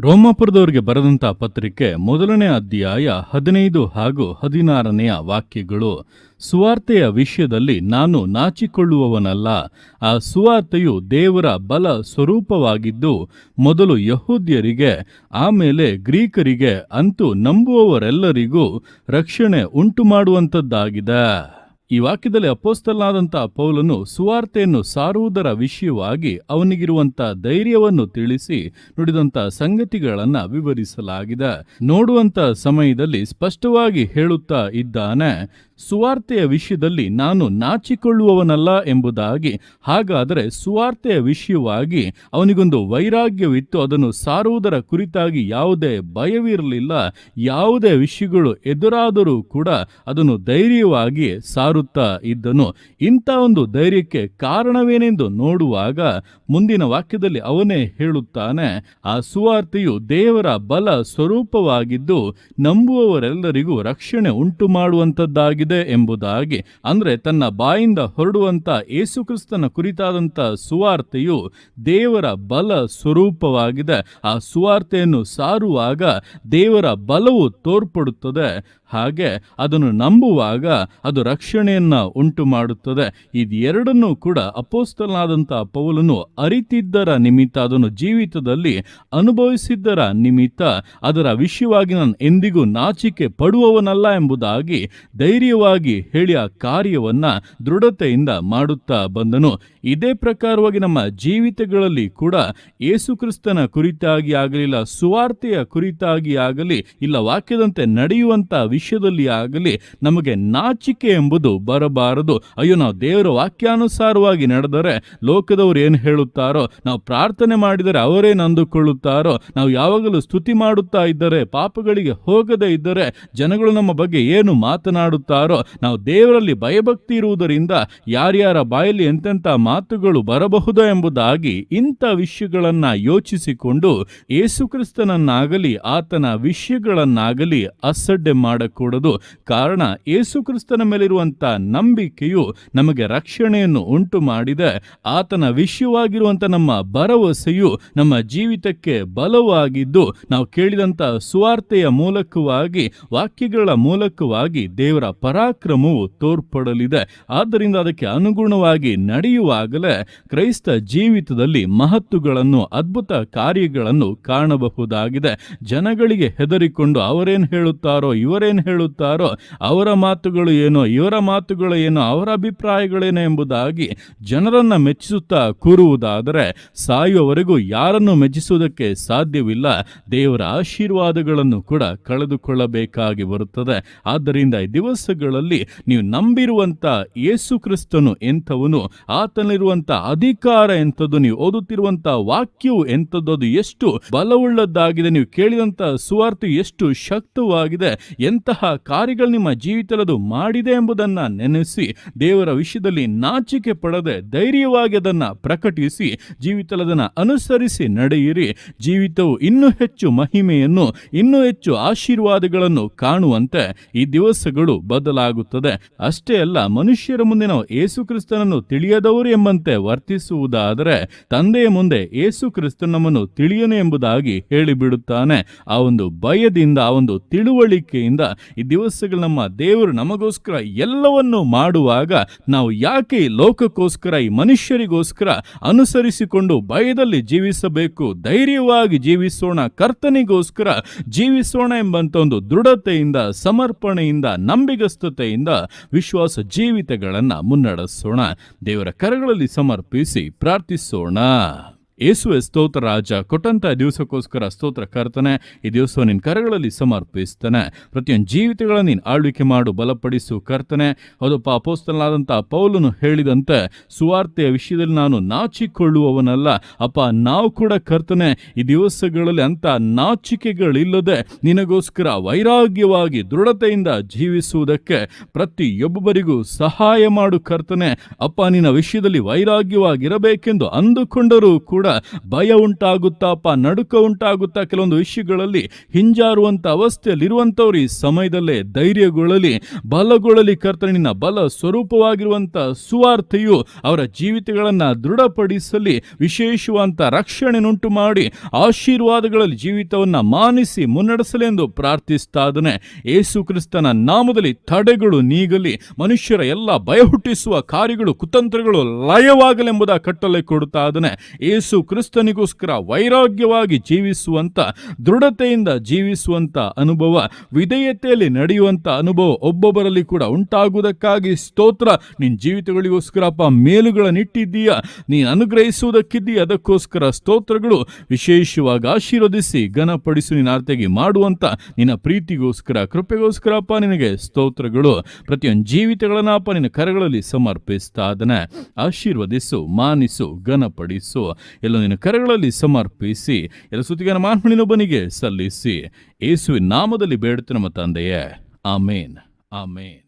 ರೋಮಾಪುರದವರಿಗೆ ಬರೆದಂತ ಪತ್ರಿಕೆ ಮೊದಲನೇ ಅಧ್ಯಾಯ ಹದಿನೈದು ಹಾಗೂ ಹದಿನಾರನೆಯ ವಾಕ್ಯಗಳು, ಸುವಾರ್ತೆಯ ವಿಷಯದಲ್ಲಿ ನಾನು ನಾಚಿಕೊಳ್ಳುವವನಲ್ಲ. ಆ ಸುವಾರ್ತೆಯು ದೇವರ ಬಲ ಸ್ವರೂಪವಾಗಿದ್ದು, ಮೊದಲು ಯಹೂದ್ಯರಿಗೆ, ಆಮೇಲೆ ಗ್ರೀಕರಿಗೆ ಅಂತೂ ನಂಬುವವರೆಲ್ಲರಿಗೂ ರಕ್ಷಣೆ ಉಂಟು ಮಾಡುವಂಥದ್ದಾಗಿದೆ ಈ ವಾಕ್ಯದಲ್ಲಿ ಅಪೋಸ್ತಲಾದಂಥ ಪೌಲನು ಸುವಾರ್ತೆಯನ್ನು ಸಾರುವುದರ ವಿಷಯವಾಗಿ ಅವನಿಗಿರುವಂಥ ಧೈರ್ಯವನ್ನು ತಿಳಿಸಿ ನುಡಿದಂಥ ಸಂಗತಿಗಳನ್ನು ವಿವರಿಸಲಾಗಿದೆ. ನೋಡುವಂಥ ಸಮಯದಲ್ಲಿ ಸ್ಪಷ್ಟವಾಗಿ ಹೇಳುತ್ತಾ ಇದ್ದಾನೆ ಸುವಾರ್ತೆಯ ವಿಷಯದಲ್ಲಿ ನಾನು ನಾಚಿಕೊಳ್ಳುವವನಲ್ಲ ಎಂಬುದಾಗಿ, ಹಾಗಾದರೆ ಸುವಾರ್ತೆಯ ವಿಷಯವಾಗಿ ಅವನಿಗೊಂದು ವೈರಾಗ್ಯವಿತ್ತು, ಅದನ್ನು ಸಾರುವುದರ ಕುರಿತಾಗಿ ಯಾವುದೇ ಭಯವಿರಲಿಲ್ಲ, ಯಾವುದೇ ವಿಷಯಗಳು ಎದುರಾದರೂ ಕೂಡ ಅದನ್ನು ಧೈರ್ಯವಾಗಿ ಸಾರುತ್ತಾ ಇದ್ದನು. ಇಂಥ ಒಂದು ಧೈರ್ಯಕ್ಕೆ ಕಾರಣವೇನೆಂದು ನೋಡುವಾಗ ಮುಂದಿನ ವಾಕ್ಯದಲ್ಲಿ ಅವನೇ ಹೇಳುತ್ತಾನೆ, ಆ ಸುವಾರ್ತೆಯು ದೇವರ ಬಲ ಸ್ವರೂಪವಾಗಿದ್ದು, ನಂಬುವವರೆಲ್ಲರಿಗೂ ರಕ್ಷಣೆ ಉಂಟು ಮಾಡುವಂಥದ್ದಾಗಿದೆ ಎಂಬುದಾಗಿ. ಅಂದರೆ ತನ್ನ ಬಾಯಿಂದ ಹೊರಡುವಂತ ಯೇಸುಕ್ರಿಸ್ತನ ಕುರಿತಾದಂಥ ಸುವಾರ್ತೆಯು ದೇವರ ಬಲ ಸ್ವರೂಪವಾಗಿದೆ. ಆ ಸುವಾರ್ತೆಯನ್ನು ಸಾರುವಾಗ ದೇವರ ಬಲವು ತೋರ್ಪಡುತ್ತದೆ. ಹಾಗೆ ಅದನ್ನು ನಂಬುವಾಗ ಅದು ರಕ್ಷಣೆಯನ್ನ ಉಂಟು ಮಾಡುತ್ತದೆ ಇದೆರಡನ್ನೂ ಕೂಡ ಅಪೋಸ್ತಲಾದಂಥ ಪೌಲನು ಅರಿತಿದ್ದರ ನಿಮಿತ್ತ, ಅದನ್ನು ಜೀವಿತದಲ್ಲಿ ಅನುಭವಿಸಿದ್ದರ ನಿಮಿತ್ತ ಅದರ ವಿಷಯವಾಗಿ ನಾನು ಎಂದಿಗೂ ನಾಚಿಕೆ ಪಡುವವನಲ್ಲ ಎಂಬುದಾಗಿ ಧೈರ್ಯವಾಗಿ ಹೇಳಿ ಆ ಕಾರ್ಯವನ್ನ ದೃಢತೆಯಿಂದ ಮಾಡುತ್ತಾ ಬಂದನು. ಇದೇ ಪ್ರಕಾರವಾಗಿ ನಮ್ಮ ಜೀವಿತಗಳಲ್ಲಿ ಕೂಡ ಯೇಸುಕ್ರಿಸ್ತನ ಕುರಿತಾಗಿ ಆಗಲಿಲ್ಲ ಸುವಾರ್ತೆಯ ಕುರಿತಾಗಿ ಆಗಲಿ, ಇಲ್ಲ ವಾಕ್ಯದಂತೆ ನಡೆಯುವಂತ ವಿಷಯದಲ್ಲಿ ಆಗಲಿ ನಮಗೆ ನಾಚಿಕೆ ಎಂಬುದು ಬರಬಾರದು. ಅಯ್ಯೋ, ನಾವು ದೇವರ ವಾಕ್ಯಾನುಸಾರವಾಗಿ ನಡೆದರೆ ಲೋಕದವರು ಏನು ಹೇಳುತ್ತಾರೋ, ನಾವು ಪ್ರಾರ್ಥನೆ ಮಾಡಿದರೆ ಅವರೇನು ಅಂದುಕೊಳ್ಳುತ್ತಾರೋ ನಾವು ಯಾವಾಗಲೂ ಸ್ತುತಿ ಮಾಡುತ್ತಾ ಇದ್ದರೆ, ಪಾಪಗಳಿಗೆ ಹೋಗದೇ ಇದ್ದರೆ, ಜನಗಳು ನಮ್ಮ ಬಗ್ಗೆ ಏನು ಮಾತನಾಡುತ್ತಾರೋ ನಾವು ದೇವರಲ್ಲಿ ಭಯಭಕ್ತಿ ಇರುವುದರಿಂದ ಯಾರ್ಯಾರ ಬಾಯಲ್ಲಿ ಎಂತೆಂಥ ಮಾತುಗಳು ಬರಬಹುದು ಎಂಬುದಾಗಿ ಇಂಥ ವಿಷಯಗಳನ್ನ ಯೋಚಿಸಿಕೊಂಡು ಯೇಸುಕ್ರಿಸ್ತನನ್ನಾಗಲಿ ಆತನ ವಿಷಯಗಳನ್ನಾಗಲಿ ಅಸಡ್ಡೆ ಮಾಡಕೂಡದು. ಕಾರಣ ಯೇಸುಕ್ರಿಸ್ತನ ಮೇಲಿರುವಂಥ ನಂಬಿಕೆಯು ನಮಗೆ ರಕ್ಷಣೆಯನ್ನು ಉಂಟು ಮಾಡಿದೆ ಆತನ ವಿಷಯವಾಗಿರುವಂಥ ನಮ್ಮ ಭರವಸೆಯು ನಮ್ಮ ಜೀವಿತಕ್ಕೆ ಬಲವಾಗಿದ್ದು, ನಾವು ಕೇಳಿದಂಥ ಸುವಾರ್ತೆಯ ಮೂಲಕವಾಗಿ, ವಾಕ್ಯಗಳ ಮೂಲಕವಾಗಿ ದೇವರ ಪರಾಕ್ರಮವು ತೋರ್ಪಡಲಿದೆ. ಆದ್ದರಿಂದ ಅದಕ್ಕೆ ಅನುಗುಣವಾಗಿ ನಡೆಯುವಾಗಲೇ ಕ್ರೈಸ್ತ ಜೀವಿತದಲ್ಲಿ ಮಹತ್ತುಗಳನ್ನು, ಅದ್ಭುತ ಕಾರ್ಯಗಳನ್ನು ಕಾಣಬಹುದಾಗಿದೆ. ಜನಗಳಿಗೆ ಹೆದರಿಕೊಂಡು ಅವರೇನು ಹೇಳುತ್ತಾರೋ, ಇವರೇನು ಹೇಳುತ್ತಾರೋ, ಅವರ ಮಾತುಗಳು ಏನೋ, ಇವರ ಮಾತುಗಳು ಏನೋ, ಅವರ ಅಭಿಪ್ರಾಯಗಳೇನೋ ಎಂಬುದಾಗಿ ಜನರನ್ನು ಮೆಚ್ಚಿಸುತ್ತಾ ಕೂರುವುದಾದರೆ ಸಾಯುವವರೆಗೂ ಯಾರನ್ನು ಮೆಚ್ಚಿಸುವುದಕ್ಕೆ ಸಾಧ್ಯವಿಲ್ಲ. ದೇವರ ಆಶೀರ್ವಾದಗಳನ್ನು ಕೂಡ ಕಳೆದುಕೊಳ್ಳಬೇಕಾಗಿ ಬರುತ್ತದೆ. ಆದ್ದರಿಂದ ಈ ದಿವಸಗಳಲ್ಲಿ ನೀವು ನಂಬಿರುವಂಥ ಯೇಸು ಕ್ರಿಸ್ತನು ಎಂಥವನು ಆತನಲ್ಲಿರುವಂಥ ಅಧಿಕಾರ ಎಂಥದ್ದು, ನೀವು ಓದುತ್ತಿರುವಂಥ ವಾಕ್ಯವು ಎಂಥದ್ದು, ಅದು ಎಷ್ಟು ಬಲವುಳ್ಳದ್ದಾಗಿದೆ, ನೀವು ಕೇಳಿದಂಥ ಸುವಾರ್ತೆ ಎಷ್ಟು ಶಕ್ತವಾಗಿದೆ, ಎಂತಹ ಕಾರ್ಯಗಳು ನಿಮ್ಮ ಜೀವಿತದಲ್ಲದು ಮಾಡಿದೆ ಎಂಬುದನ್ನು ನೆನೆಸಿ, ದೇವರ ವಿಷಯದಲ್ಲಿ ನಾಚಿಕೆ ಪಡದೆ ಧೈರ್ಯವಾಗಿ ಅದನ್ನ ಪ್ರಕಟಿಸಿ ಜೀವಿತದನ್ನು ಅನುಸರಿಸಿ ನಡೆಯಿರಿ. ಜೀವಿತವು ಇನ್ನೂ ಹೆಚ್ಚು ಮಹಿಮೆಯನ್ನು, ಇನ್ನೂ ಹೆಚ್ಚು ಆಶೀರ್ವಾದಗಳನ್ನು ಕಾಣುವಂತೆ ಈ ದಿವಸಗಳು ಬದಲಾಗುತ್ತದೆ ಅಷ್ಟೇ ಅಲ್ಲ, ಮನುಷ್ಯರ ಮುಂದೆ ನಾವು ಏಸು ಕ್ರಿಸ್ತನನ್ನು ತಿಳಿಯದವರು ಎಂಬಂತೆ ವರ್ತಿಸುವುದಾದರೆ ತಂದೆಯ ಮುಂದೆ ಏಸು ಕ್ರಿಸ್ತನ್ ನಮ್ಮನ್ನು ತಿಳಿಯನು ಎಂಬುದಾಗಿ ಹೇಳಿಬಿಡುತ್ತಾನೆ. ಆ ಒಂದು ಭಯದಿಂದ, ಆ ಒಂದು ತಿಳುವಳಿಕೆಯಿಂದ ಈ ದಿವಸಗಳು ನಮ್ಮ ದೇವರು ನಮಗೋಸ್ಕರ ಎಲ್ಲವನ್ನು ಮಾಡುವಾಗ ನಾವು ಯಾಕೆ ಲೋಕಕ್ಕೋಸ್ಕರ, ಈ ಮನುಷ್ಯರಿಗೋಸ್ಕರ ಅನುಸರಿಸಿಕೊಂಡು ಭಯದಲ್ಲಿ ಜೀವಿಸಬೇಕು? ಧೈರ್ಯವಾಗಿ ಜೀವಿಸೋಣ, ಕರ್ತನಿಗೋಸ್ಕರ ಜೀವಿಸೋಣ ಎಂಬಂತ ಒಂದು ದೃಢತೆಯಿಂದ, ಸಮರ್ಪಣೆಯಿಂದ ನಂಬಿಗಸ್ತತೆಯಿಂದ ವಿಶ್ವಾಸ ಜೀವಿತಗಳನ್ನು ಮುನ್ನಡೆಸೋಣ. ದೇವರ ಕರಗಳಲ್ಲಿ ಸಮರ್ಪಿಸಿ ಪ್ರಾರ್ಥಿಸೋಣ. ಯೇಸುವೆ ಸ್ತೋತ್ರ ರಾಜ, ಕೊಟ್ಟಂತ ದಿವಸಕ್ಕೋಸ್ಕರ ಸ್ತೋತ್ರ ಕರ್ತನೆ, ಈ ದಿವಸ ನಿನ್ನ ಕರಗಳಲ್ಲಿ ಸಮರ್ಪಿಸ್ತಾನೆ. ಪ್ರತಿಯೊಂದು ಜೀವಿತಗಳ ನೀನು ಆಳ್ವಿಕೆ ಮಾಡು, ಬಲಪಡಿಸು ಕರ್ತನೆ. ಅದಪ್ಪ ಅಪೋಸ್ತನಾದಂಥ ಪೌಲನು ಹೇಳಿದಂತೆ, ಸುವಾರ್ತೆಯ ವಿಷಯದಲ್ಲಿ ನಾನು ನಾಚಿಕೊಳ್ಳುವವನಲ್ಲ. ಅಪ್ಪ, ನಾವು ಕೂಡ ಕರ್ತನೆ, ಈ ದಿವಸಗಳಲ್ಲಿ ಅಂತ ನಾಚಿಕೆಗಳಿಲ್ಲದೆ ನಿನಗೋಸ್ಕರ ವೈರಾಗ್ಯವಾಗಿ ದೃಢತೆಯಿಂದ ಜೀವಿಸುವುದಕ್ಕೆ ಪ್ರತಿಯೊಬ್ಬರಿಗೂ ಸಹಾಯ ಮಾಡು ಕರ್ತನೆ. ಅಪ್ಪ, ನಿನ್ನ ವಿಷಯದಲ್ಲಿ ವೈರಾಗ್ಯವಾಗಿರಬೇಕೆಂದು ಅಂದುಕೊಂಡರೂ ಕೂಡ ಭಯ ಉಂಟಾಗುತ್ತಾಪ ನಡುಕ ಉಂಟಾಗುತ್ತಾ ಕೆಲವೊಂದು ವಿಷಯಗಳಲ್ಲಿ ಹಿಂಜಾರುವಂತ ಅವಸ್ಥೆಯಲ್ಲಿರುವಂಥವ್ರು ಈ ಸಮಯದಲ್ಲೇ ಧೈರ್ಯಗೊಳ್ಳಲಿ, ಬಲಗೊಳ್ಳಲಿ. ಕರ್ತನಿನ ಬಲ ಸ್ವರೂಪವಾಗಿರುವಂತ ಸುವಾರ್ತೆಯು ಅವರ ಜೀವಿತಗಳನ್ನು ದೃಢಪಡಿಸಲಿ ವಿಶೇಷವಂತ ರಕ್ಷಣೆನುಂಟು ಮಾಡಿ, ಆಶೀರ್ವಾದಗಳಲ್ಲಿ ಜೀವಿತವನ್ನ ಮಾನಿಸಿ ಮುನ್ನಡೆಸಲಿ ಎಂದು ಪ್ರಾರ್ಥಿಸ್ತಾದನೆ ಯೇಸು ಕ್ರಿಸ್ತನ ನಾಮದಲ್ಲಿ ತಡೆಗಳು ನೀಗಲಿ, ಮನುಷ್ಯರ ಎಲ್ಲ ಭಯ ಹುಟ್ಟಿಸುವ ಕಾರ್ಯಗಳು, ಕುತಂತ್ರಗಳು ಲಯವಾಗಲೆಂಬುದ ಕಟ್ಟಲೆ ಕೊಡುತ್ತಾ ಏಸು ಕ್ರಿಸ್ತನಿಗೋಸ್ಕರ ವೈರಾಗ್ಯವಾಗಿ ಜೀವಿಸುವಂತ, ದೃಢತೆಯಿಂದ ಜೀವಿಸುವಂತ ಅನುಭವ, ವಿಧೇಯತೆಯಲ್ಲಿ ನಡೆಯುವಂತ ಅನುಭವ ಒಬ್ಬೊಬ್ಬರಲ್ಲಿ ಕೂಡ ಉಂಟಾಗುವುದಕ್ಕಾಗಿ ಸ್ತೋತ್ರ. ನಿನ್ನ ಜೀವಿತಗಳಿಗೋಸ್ಕರಪ್ಪ ಮೇಲುಗಳನ್ನಿಟ್ಟಿದ್ದೀಯ ನೀನು ಅನುಗ್ರಹಿಸುವುದಕ್ಕಿದ್ದೀಯ? ಅದಕ್ಕೋಸ್ಕರ ಸ್ತೋತ್ರಗಳು ವಿಶೇಷವಾಗಿ ಆಶೀರ್ವದಿಸಿ, ಘನಪಡಿಸು, ನಿನ್ನ ಆರ್ತೆಗೆ ಮಾಡುವಂತ, ನಿನ್ನ ಪ್ರೀತಿಗೋಸ್ಕರ, ಕೃಪೆಗೋಸ್ಕರಪ್ಪ ನಿನಗೆ ಸ್ತೋತ್ರಗಳು. ಪ್ರತಿಯೊಂದು ಜೀವಿತಗಳನ್ನಪ್ಪ ನಿನ್ನ ಕರಗಳಲ್ಲಿ ಸಮರ್ಪಿಸ್ತಾ ಅದನ್ನ ಆಶೀರ್ವದಿಸು, ಮಾನಿಸು, ಘನಪಡಿಸು. ಎಲ್ಲ ನಿನ್ನ ಕರೆಗಳಲ್ಲಿ ಸಮರ್ಪಿಸಿ, ಎಲ್ಲ ಸುತ್ತಿಗಾನ ಮಾನ್ಮಣಿನೊಬ್ಬನಿಗೆ ಸಲ್ಲಿಸಿ. ಏಸುವಿನ ನಾಮದಲ್ಲಿ ಬೇಡುತ್ತೆ ನಮ್ಮ ತಂದೆಯೇ. ಆಮೇನ್. ಆಮೇನ್.